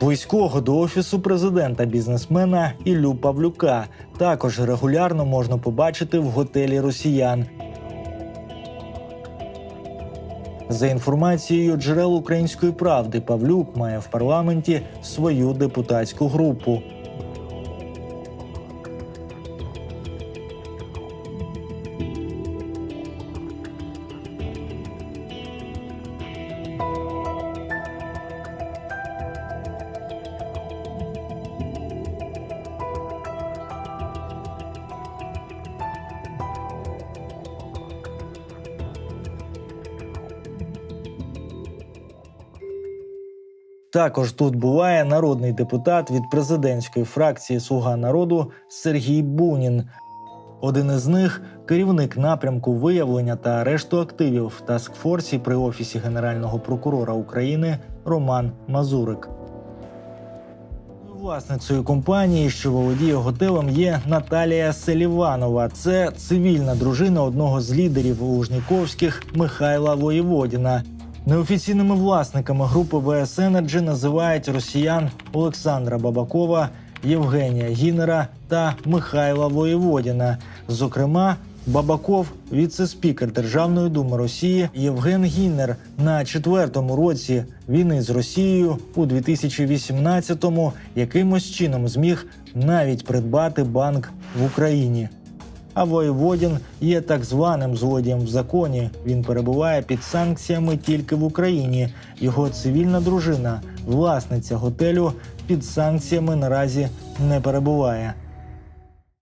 близького до офісу президента бізнесмена Іллю Павлюка. Також регулярно можна побачити в готелі росіян. За інформацією джерел української правди, Павлюк має в парламенті свою депутатську групу. Також тут буває народний депутат від президентської фракції Слуга народу Сергій Бунін. Один із них керівник напрямку виявлення та арешту активів в таскфорсі при офісі Генерального прокурора України Роман Мазурик. Власницею компанії, що володіє готелем, є Наталія Селіванова. Це цивільна дружина одного з лідерів Лужніковських Михайла Воєводіна. Неофіційними власниками групи ВС Енерджі називають росіян Олександра Бабакова, Євгенія Гінера та Михайла Воєводіна. Зокрема, Бабаков, віце-спікер Державної думи Росії Євген Гіннер на четвертому році війни з Росією у 2018-му якимось чином зміг навіть придбати банк в Україні. А Воєводін є так званим злодієм в законі. Він перебуває під санкціями тільки в Україні. Його цивільна дружина, власниця готелю, під санкціями наразі не перебуває.